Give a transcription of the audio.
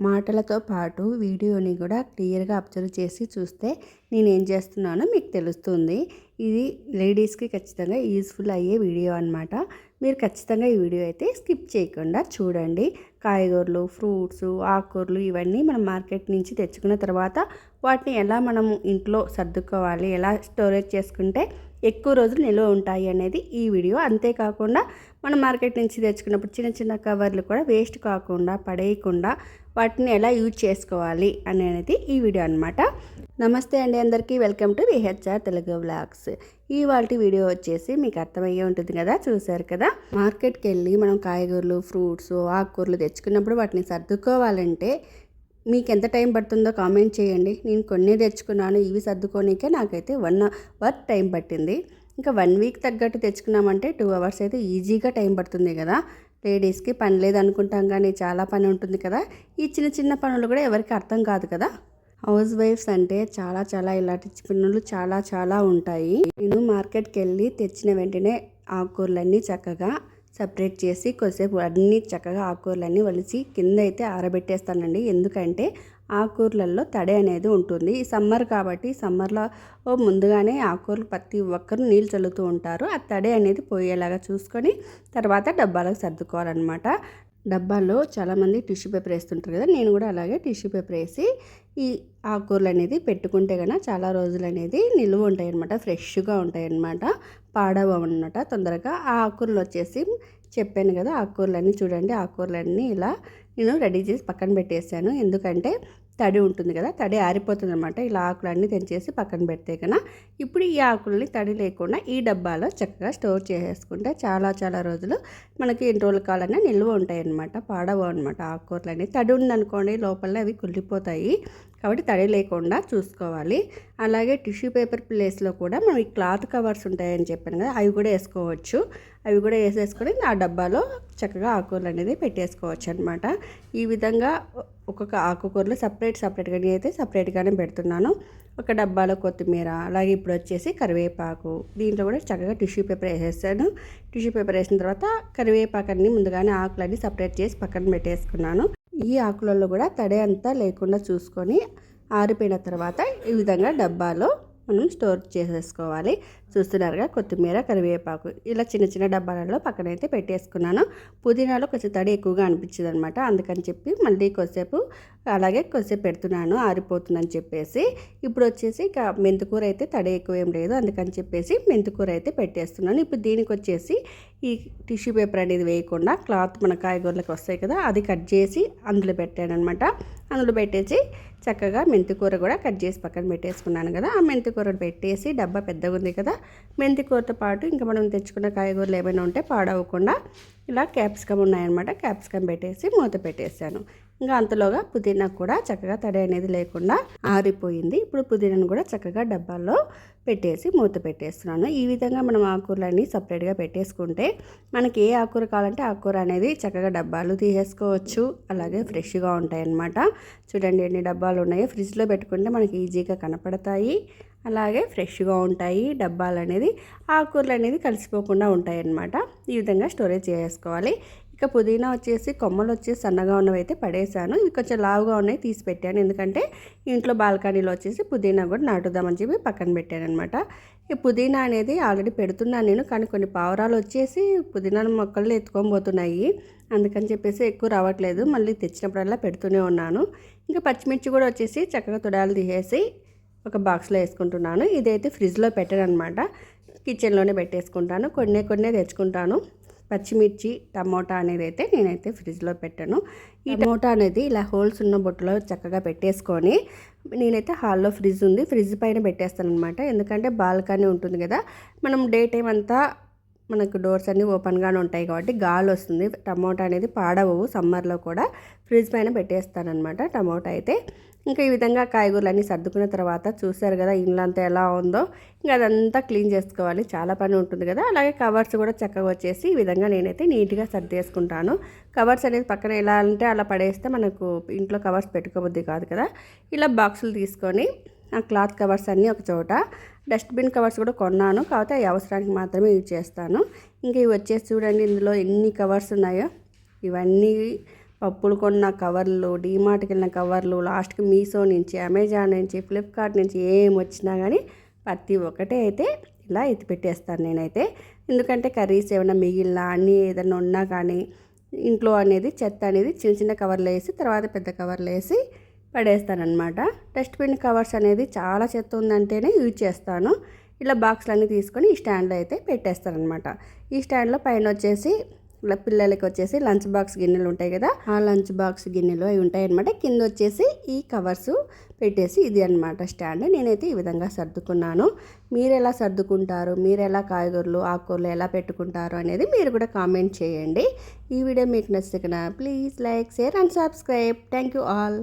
మాటలతో పాటు వీడియోని కూడా క్లియర్గా అబ్జర్వ్ చేసి చూస్తే నేను ఏం చేస్తున్నానో మీకు తెలుస్తుంది. ఇది లేడీస్కి ఖచ్చితంగా యూజ్ఫుల్ అయ్యే వీడియో అనమాట మీరు ఖచ్చితంగా ఈ వీడియో అయితే స్కిప్ చేయకుండా చూడండి. కాయగూరలు ఫ్రూట్స్ ఆకుకూరలు ఇవన్నీ మనం మార్కెట్ నుంచి తెచ్చుకున్న తర్వాత వాటిని ఎలా మనం ఇంట్లో సర్దుకోవాలి ఎలా స్టోరేజ్ చేసుకుంటే ఎక్కువ రోజులు నిల్వ ఉంటాయి అనేది ఈ వీడియో. అంతేకాకుండా మనం మార్కెట్ నుంచి తెచ్చుకున్నప్పుడు చిన్న చిన్న కవర్లు కూడా వేస్ట్ కాకుండా పడేయకుండా వాటిని ఎలా యూజ్ చేసుకోవాలి అనేది ఈ వీడియో అనమాట నమస్తే అండి అందరికీ. Welcome to VHR Telugu blogs ఇవాళ వీడియో వచ్చేసి మీకు అర్థమయ్యే ఉంటుంది కదా చూసారు కదా? మార్కెట్కి వెళ్ళి మనం కాయగూరలు ఫ్రూట్స్ ఆకుకూరలు తెచ్చుకున్నప్పుడు వాటిని సర్దుకోవాలంటే మీకు ఎంత టైం పడుతుందో కామెంట్ చేయండి. నేను కొన్ని తెచ్చుకున్నాను ఇవి సర్దుకోనికే నాకైతే వన్ అవర్ టైం పట్టింది. ఇంకా వన్ వీక్ తగ్గట్టు తెచ్చుకున్నామంటే టూ అవర్స్ అయితే ఈజీగా టైం పడుతుంది కదా. లేడీస్కి పని లేదు అనుకుంటాం కానీ చాలా పని ఉంటుంది కదా. ఈ చిన్న చిన్న పనులు కూడా ఎవరికి అర్థం కాదు కదా. హౌస్ వైఫ్స్ అంటే చాలా చాలా ఇలాంటి పనులు చాలా చాలా ఉంటాయి. నేను మార్కెట్కి వెళ్ళి తెచ్చిన వెంటనే ఆకుకూరలన్నీ చక్కగా సపరేట్ చేసి కొద్దిసేపు అన్నీ చక్కగా ఆకుకూరలన్నీ వలిసి కింద అయితే ఆరబెట్టేస్తానండి. ఎందుకంటే ఆకుకూరలలో తడి అనేది ఉంటుంది. ఈ సమ్మర్ కాబట్టి సమ్మర్లో ముందుగానే ఆకుకూరలు ప్రతి ఒక్కరు నీళ్ళు చల్లుతూ ఉంటారు. ఆ తడి అనేది పోయేలాగా చూసుకొని తర్వాత డబ్బాలకు సర్దుకోవాలన్నమాట. డబ్బాల్లో చాలామంది టిష్యూ పేపర్ వేస్తుంటారు కదా నేను కూడా అలాగే టిష్యూ పేపర్ వేసి ఈ ఆకుకూరలు అనేది పెట్టుకుంటే కనుక చాలా రోజులు అనేది నిలువ ఉంటాయి అనమాట ఫ్రెష్గా ఉంటాయి అనమాట పాడవన్నమాట తొందరగా. ఆ ఆకుకూరలు వచ్చేసి చెప్పాను కదా ఆకుకూరలన్నీ చూడండి ఆకుకూరలన్నీ ఇలా నేను రెడీ చేసి పక్కన పెట్టేశాను. ఎందుకంటే తడి ఉంటుంది కదా తడి ఆరిపోతుంది అనమాట ఇలా ఆకులన్నీ తెంచేసి పక్కన పెడితే కన్నా ఇప్పుడు ఈ ఆకులని తడి లేకుండా ఈ డబ్బాలో చక్కగా స్టోర్ చేసేసుకుంటే చాలా చాలా రోజులు మనకి ఎన్ని రోజుల కాలన్నా నిల్వ ఉంటాయి అనమాట పాడవు అనమాట ఆకుకూరలు తడి ఉందనుకోండి లోపల అవి కుళ్ళిపోతాయి. కాబట్టి తడి లేకుండా చూసుకోవాలి. అలాగే టిష్యూ పేపర్ ప్లేస్లో కూడా మనం ఈ క్లాత్ కవర్స్ ఉంటాయని చెప్పాను కదా అవి కూడా వేసుకోవచ్చు. అవి కూడా వేసేసుకొని ఆ డబ్బాలో చక్కగా ఆకుకూరలు అనేది పెట్టేసుకోవచ్చు అనమాట ఈ విధంగా ఒక్కొక్క ఆకుకూరలు సపరేట్ సపరేట్గా అయితే సపరేట్గానే పెడుతున్నాను. ఒక డబ్బాలో కొత్తిమీర అలాగే ఇప్పుడు వచ్చేసి కరివేపాకు దీంట్లో కూడా చక్కగా టిష్యూ పేపర్ వేసేసాను. టిష్యూ పేపర్ వేసిన తర్వాత కరివేపాకు అన్ని ముందుగానే ఆకులన్నీ సపరేట్ చేసి పక్కన పెట్టేసుకున్నాను. ఈ ఆకులలో కూడా తడి అంతా లేకుండా చూసుకొని ఆరిపోయిన తర్వాత ఈ విధంగా డబ్బాలో మనం స్టోర్ చేసేసుకోవాలి. చూస్తున్నారుగా కొత్తిమీర కరివేపాకు. ఇలా చిన్న చిన్న డబ్బాలలో పక్కనైతే పెట్టేసుకున్నాను. పుదీనాలో కొంచెం తడి ఎక్కువగా అనిపించింది అనమాట అందుకని చెప్పి మళ్ళీ కొద్దిసేపు అలాగే కొద్దిసేపు పెడుతున్నాను. ఆరిపోతుందని చెప్పేసి. ఇప్పుడు వచ్చేసి ఇక మెంతుకూర అయితే తడి ఎక్కువ ఏం లేదు. అందుకని చెప్పేసి మెంతుకూర అయితే పెట్టేస్తున్నాను. ఇప్పుడు దీనికి వచ్చేసి ఈ టిష్యూ పేపర్ అనేది వేయకుండా క్లాత్ మన కాయగూరలకు వస్తాయి కదా అది కట్ చేసి అందులో పెట్టాను అనమాట అందులో పెట్టేసి చక్కగా మెంతికూర కూడా కట్ చేసి పక్కన పెట్టేసుకున్నాను కదా. ఆ మెంతికూర పెట్టేసి డబ్బా పెద్దగా ఉంది కదా మెంతికూరతో పాటు ఇంకా మనం తెచ్చుకున్న కాయగూరలు ఏమైనా ఉంటే పాడవకుండా ఇలా క్యాప్సికమ్ ఉన్నాయన్నమాట. క్యాప్సికమ్ పెట్టేసి మూత పెట్టేశాను. ఇంకా అంతలోగా పుదీనా కూడా చక్కగా తడి అనేది లేకుండా ఆరిపోయింది. ఇప్పుడు పుదీనాను కూడా చక్కగా డబ్బాల్లో పెట్టేసి మూత పెట్టేస్తున్నాను. ఈ విధంగా మనం ఆకుకూరలన్నీ సపరేట్గా పెట్టేసుకుంటే మనకి ఏ ఆకుకూర కావాలంటే ఆకుకూర అనేది చక్కగా డబ్బాలు తీసేసుకోవచ్చు. అలాగే ఫ్రెష్గా ఉంటాయి అన్నమాట చూడండి ఎన్ని డబ్బాలు ఉన్నాయో. ఫ్రిడ్జ్లో పెట్టుకుంటే మనకి ఈజీగా కనపడతాయి. అలాగే ఫ్రెష్గా ఉంటాయి. డబ్బాలు అనేది ఆకుకూరలు అనేది కలిసిపోకుండా ఉంటాయి అన్నమాట ఈ విధంగా స్టోరేజ్ చేసుకోవాలి ఇక పుదీనా వచ్చేసి కొమ్మలు వచ్చేసి సన్నగా ఉన్నవి అయితే పడేసాను. ఇవి కొంచెం లావుగా ఉన్నాయి తీసి పెట్టాను. ఎందుకంటే ఇంట్లో బాల్కనీలో వచ్చేసి పుదీనా కూడా నాటుదామని చెప్పి పక్కన పెట్టాను అనమాట ఈ పుదీనా అనేది ఆల్రెడీ పెడుతున్నాను నేను కానీ కొన్ని పావురాలు వచ్చేసి పుదీనా మొక్కలు ఎత్తుకోబోతున్నాయి. పోతున్నాయి అందుకని చెప్పేసి ఎక్కువ రావట్లేదు. మళ్ళీ తెచ్చినప్పుడల్లా పెడుతూనే ఉన్నాను. ఇంకా పచ్చిమిర్చి కూడా వచ్చేసి చక్కగా తుడాలు తీసేసి ఒక బాక్స్లో వేసుకుంటున్నాను. ఇదైతే ఫ్రిడ్జ్లో పెట్టాను అనమాట కిచెన్లోనే పెట్టేసుకుంటాను. కొన్ని కొన్ని తెచ్చుకుంటాను. పచ్చిమిర్చి టమోటా అనేది అయితే నేనైతే ఫ్రిడ్జ్లో పెట్టాను. ఈ టమోటా అనేది ఇలా హోల్స్ ఉన్న బొట్టులో చక్కగా పెట్టేసుకొని నేనైతే హాల్లో ఫ్రిడ్జ్ ఉంది. ఫ్రిడ్జ్ పైన పెట్టేస్తాను అనమాట ఎందుకంటే బాల్కనీ ఉంటుంది కదా. మనం డే టైం అంతా మనకు డోర్స్ అన్నీ ఓపెన్గానే ఉంటాయి కాబట్టి గాలి వస్తుంది టమోటా అనేది పాడవవు. సమ్మర్లో కూడా ఫ్రిడ్జ్ పైన పెట్టేస్తానమాట టమోటా అయితే. ఇంకా ఈ విధంగా కాయగూరలన్నీ సర్దుకున్న తర్వాత చూసారు కదా ఇండ్లంతా ఎలా ఉందో. ఇంకా అదంతా క్లీన్ చేసుకోవాలి. చాలా పని ఉంటుంది కదా. అలాగే కవర్స్ కూడా చక్కగా వచ్చేసి ఈ విధంగా నేనైతే నీట్గా సర్దేసుకుంటాను కవర్స్ అనేది పక్కన ఎలా అంటే అలా పడేస్తే మనకు ఇంట్లో కవర్స్ పెట్టుకోబుద్ది కాదు కదా. ఇలా బాక్సులు తీసుకొని నా క్లాత్ కవర్స్ అన్నీ ఒక చోట. డస్ట్బిన్ కవర్స్ కూడా కొన్నాను. కాకపోతే అవసరానికి మాత్రమే యూజ్ చేస్తాను. ఇంకా ఇవి వచ్చేసి చూడండి ఇందులో ఎన్ని కవర్స్ ఉన్నాయో. ఇవన్నీ పప్పులు కొన్న కవర్లు డీమార్ట్కి వెళ్ళిన కవర్లు లాస్ట్కి మీషో నుంచి అమెజాన్ నుంచి ఫ్లిప్కార్ట్ నుంచి ఏం వచ్చినా కానీ ప్రతి ఒక్కటే అయితే ఇలా ఎత్తి పెట్టేస్తాను నేనైతే. ఎందుకంటే కర్రీస్ ఏమైనా మిగిలిన అన్నీ ఏదైనా ఉన్నా కానీ ఇంట్లో అనేది చెత్త అనేది చిన్న చిన్న కవర్లు వేసి తర్వాత పెద్ద కవర్లు వేసి పడేస్తానమాట డస్ట్బిన్ కవర్స్ అనేది చాలా చెత్త ఉందంటేనే యూజ్ చేస్తాను. ఇలా బాక్స్లన్నీ తీసుకొని ఈ స్టాండ్లో అయితే పెట్టేస్తానమాట ఈ స్టాండ్లో పైన వచ్చేసి ఇలా పిల్లలకి వచ్చేసి లంచ్ బాక్స్ గిన్నెలు ఉంటాయి కదా ఆ లంచ్ బాక్స్ గిన్నెలు అవి ఉంటాయి అనమాట కింద వచ్చేసి ఈ కవర్స్ పెట్టేసి ఇది అనమాట స్టాండ్ నేనైతే ఈ విధంగా సర్దుకున్నాను. మీరు ఎలా సర్దుకుంటారు? మీరు ఎలా కాయగూరలు ఆకుకూరలు ఎలా పెట్టుకుంటారు అనేది మీరు కూడా కామెంట్ చేయండి. ఈ వీడియో మీకు నచ్చిన please like share and subscribe thank you all